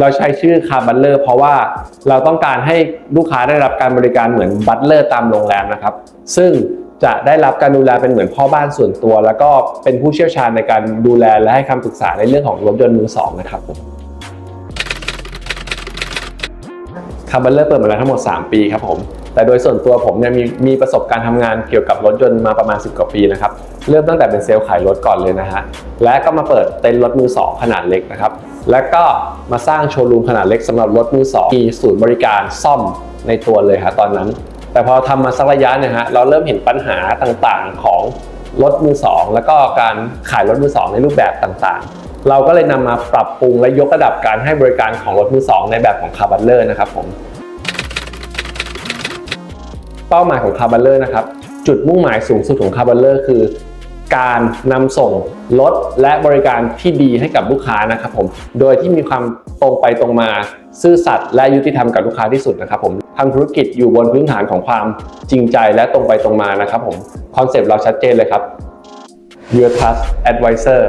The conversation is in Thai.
เราใช้ชื่อคาบัตเลอร์เพราะว่าเราต้องการให้ลูกค้าได้รับการบริการเหมือนบัตเลอร์ตามโรงแรมนะครับ ซึ่งจะได้รับการดูแลเป็นเหมือนพ่อบ้านส่วนตัว แล้วก็เป็นผู้เชี่ยวชาญในการดูแลและให้คำปรึกษาในเรื่องของรถยนต์มือสองนะครับผมคาบัตเลอร์เปิดมาแล้วทั้งหมด 3 ปีครับผม แต่โดยส่วนตัวผมเนี่ยมีมีประสบการณ์ทำงานเกี่ยวกับรถยนต์มาประมาณ 10 กว่าปีนะครับ เริ่มตั้งแต่เป็นเซลล์ขายรถก่อนเลยนะฮะ และก็มาเปิดเต็นท์รถมือสองขนาดเล็กนะครับ และก็มาสร้างโชว์รูมขนาดเล็กสำหรับรถมือสองมีศูนย์บริการซ่อมในตัวเลยฮะตอนนั้น แต่พอทำมาสักระยะเนี่ยฮะเราเริ่มเห็นปัญหาต่างๆของรถมือสองแล้วก็การขายรถมือสองในรูปแบบต่างๆ เราก็เลยนำมาปรับปรุงและยกระดับการให้บริการของรถมือสองในแบบของคาร์บัลเลอร์นะครับผมเป้าหมายของคาร์บัลเลอร์นะครับจุดมุ่งหมายสูงสุดของคาร์บัลเลอร์คือ การนำส่งรถและบริการที่ดีให้กับลูกค้านะครับผม โดยที่มีความตรงไปตรงมาซื่อสัตย์และยุติธรรมกับลูกค้าที่สุดนะครับผมทำธุรกิจอยู่บนพื้นฐานของความจริงใจและตรงไปตรงมานะครับผม คอนเซปต์เราชัดเจนเลยครับ Your Trust Advisor